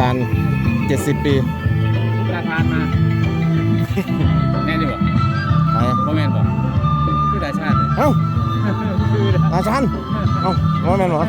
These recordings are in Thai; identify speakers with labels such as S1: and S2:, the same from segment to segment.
S1: ำตาล 70 ปี
S2: ราทานมาแน่นดีบ่
S1: ไหน
S2: พ่อแม่นบอกคือตาชาติเลย
S1: เอ้า
S2: คือ
S1: อาจารย์เอ้าว่าแม่นเหรอ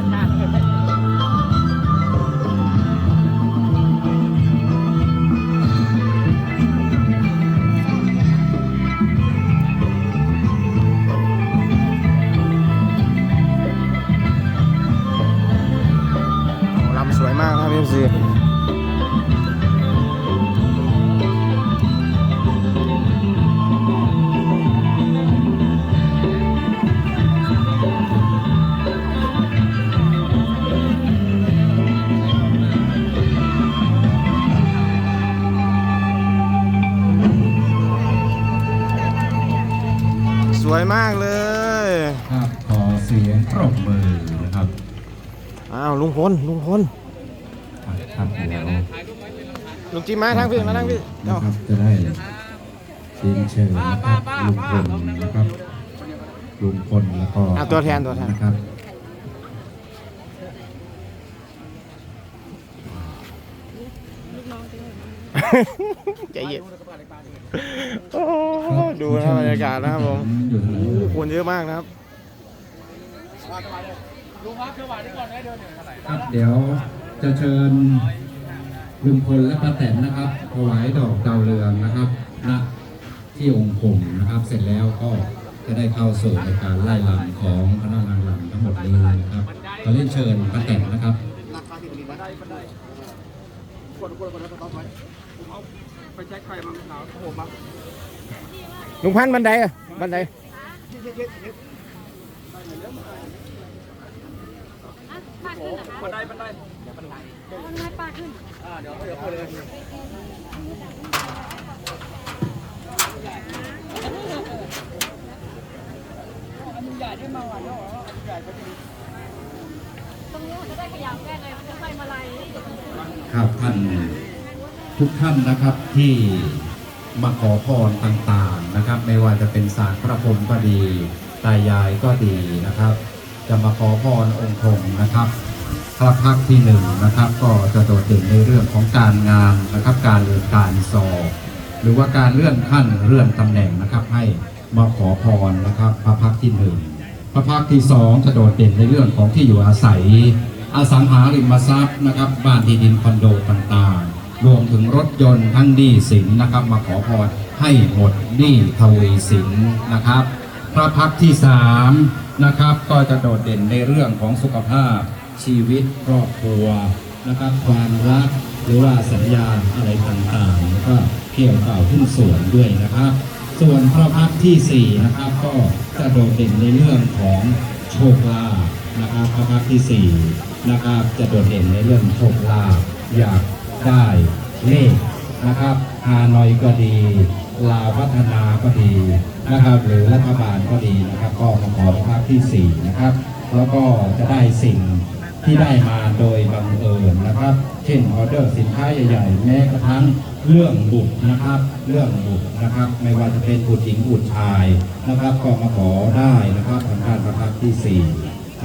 S1: มากเลย
S3: ครับขอเสียงปรบมือนะครับ
S1: อ้าวลุงพลลุงพล
S3: อะครับเดี๋ยว
S1: ลุงจิมมาทางพี่มาทางพี่
S3: นะ
S1: เอ้า
S3: ครับจะได้เชิญเชิญนะครับลุงพลนะครับลุงพลแล้วก็
S1: อะตัวแทนตัวแทน
S3: นะครับ
S1: ใจเย็นโอ้ ดูนะบรรยากาศนะครับผม
S3: อยู่ทาง
S1: โอ้
S3: นู้น
S1: คนเยอะมากนะครับ
S3: ครับเดี๋ยวจะเชิญลุงพลและป้าแตนนะครับถวายดอกดาวเรืองนะครับณที่องค์ผมนะครับ เสร็จแล้วก็จะได้เข้าสู่ในการไล่ลำของคณะนางรำทั้งหมดนี้นะครับขอเรียนเชิญป้าแตนนะครับ
S1: ลุงพันธุ์บันไดอะบันได
S4: ปาขึ้นเหรอคะบันไดบันไดบันไดบันไดปาขึ้น ตรงนู้นจะได้ขยับแก้เลยมันจะใส่ ้
S3: ทุกท่านนะครับที่มาขอพรต่างๆนะครับ ไม่ว่าจะเป็นสารพระพรหมก็ดีตายายก็ดีนะครับ จะมาขอพรองค์พรหมนะครับพระพักที่หนึ่งนะครับ ก็จะโดดเด่นในเรื่องของการงานนะครับ การเรียนการสอบหรือว่าการเลื่อนขั้นเลื่อนตำแหน่งนะครับ ให้มาขอพรนะครับ พระพักที่หนึ่งพระภาคที่สองจะโดดเด่นในเรื่องของที่อยู่อาศัยอสังหาริมทรัพย์นะครับ บ้านที่ดินคอนโดต่างๆ รวมถึงรถยนต์ทั้งหนี้สินนะครับ มาขอพรให้หมดหนี้ทวีสินนะครับ พระพักที่สามนะครับก็จะโดดเด่นในเรื่องของสุขภาพชีวิตครอบครัวนะครับความรักหรือว่าสัญญาอะไรต่างๆแล้วก็เกี่ยวกับหุ้นส่วนด้วยนะครับ ส่วนพระพักที่สี่นะครับก็จะโดดเด่นในเรื่องของโชคลาภนะครับพระพักที่สี่นะครับจะโดดเด่นในเรื่องโชคลาภอยาก ได้เลขนะครับฮานอยก็ดี ลาวพัฒนาก็ดีนะครับ หรือรัฐบาลก็ดีนะครับ ก็มาขอพระพักที่สี่นะครับ แล้วก็จะได้สิ่งที่ได้มาโดยบังเอิญนะครับ เช่นออเดอร์สินค้าใหญ่ๆ แม้กระทั่งเรื่องบุตรนะครับ เรื่องบุตรนะครับ ไม่ว่าจะเป็นบุตรหญิงบุตรชายนะครับ ก็มาขอได้นะครับทางด้านพระพักที่สี่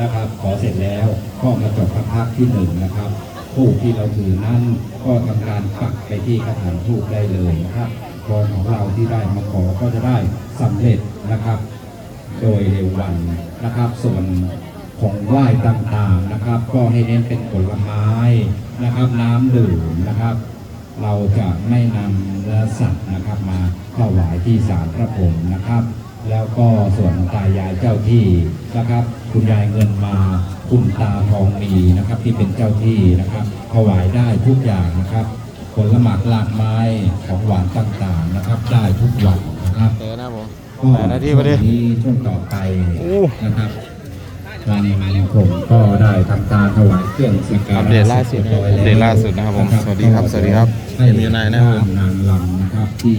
S3: นะครับ ขอเสร็จแล้วก็มาจบพระพักที่หนึ่งนะครับ ผู้ที่เราถือนั้นก็ทำการปักไปที่กระถางทูบได้เลยนะครับพรของเราที่ได้มาขอก็จะได้สำเร็จนะครับ โดยเร็ววันนะครับ ส่วนของไหว้ต่างๆนะครับ ก็ให้เน้นเป็นผลไม้นะครับ น้ำดื่มนะครับ เราจะไม่นำเนื้อสัตว์นะครับมาถวายที่ศาลพระพรหมนะครับ แล้วก็ส่วนตายายเจ้าที่นะครับ คุณยายเงินมาคุณตาทองมีนะครับ ที่เป็นเจ้าที่นะครับถวายได้ทุกอย่างนะครับผลหมากหลากไม้ของหวานต่างๆนะครับ ได้ทุกวันนะครับ
S1: เออนะครับผม
S3: ก็
S1: แปดนาทีพอดี
S3: ช่วงนี้ช่วงต่อไป
S1: โอ้
S3: นะครับทางผมก็ได้ทำการถวายเครื่องสักการะ
S1: อัปเดตล่าสุด
S3: รียบร้อยแล้ว
S1: อัปเดตล่าสุดนะครับผม
S3: นะ
S1: สวัสดีครับสวัสดีครับ
S3: ให้
S1: เอ็มยูไนน์นะครับผม
S3: นางลำนะครับที่